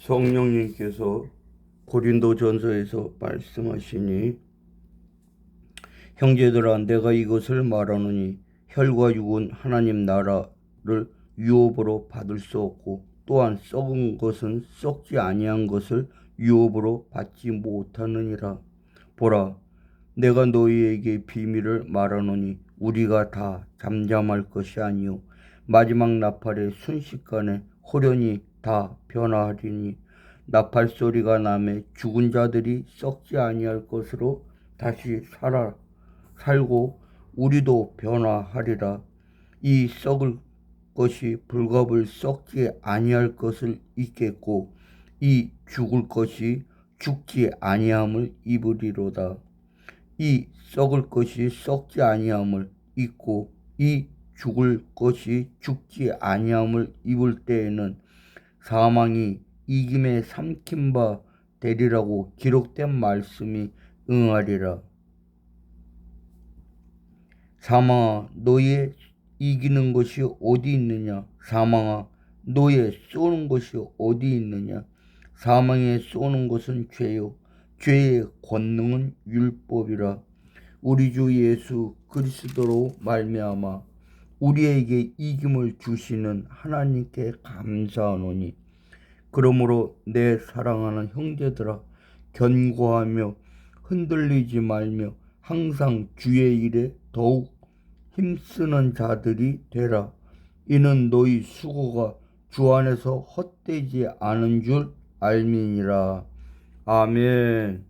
성령님께서 고린도 전서에서 말씀하시니 형제들아 내가 이것을 말하노니 혈과 육은 하나님 나라를 유업으로 받을 수 없고 또한 썩은 것은 썩지 아니한 것을 유업으로 받지 못하느니라. 보라 내가 너희에게 비밀을 말하노니 우리가 다 잠잠할 것이 아니요 마지막 나팔의 순식간에 호련히 다 변화하리니 나팔 소리가 나매 죽은 자들이 썩지 아니할 것으로 다시 살아 살고 우리도 변화하리라. 이 썩을 것이 불갑을 썩지 아니할 것을 입겠고 이 죽을 것이 죽지 아니함을 입으리로다. 이 썩을 것이 썩지 아니함을 입고 이 죽을 것이 죽지 아니함을 입을 때에는 사망이 이김에 삼킨 바 되리라고 기록된 말씀이 응하리라. 사망아 너의 이기는 것이 어디 있느냐? 사망아 너의 쏘는 것이 어디 있느냐? 사망에 쏘는 것은 죄요. 죄의 권능은 율법이라. 우리 주 예수 그리스도로 말미암아 우리에게 이김을 주시는 하나님께 감사하노니 그러므로 내 사랑하는 형제들아 견고하며 흔들리지 말며 항상 주의 일에 더욱 힘쓰는 자들이 되라. 이는 너희 수고가 주 안에서 헛되지 않은 줄 알미니라. 아멘.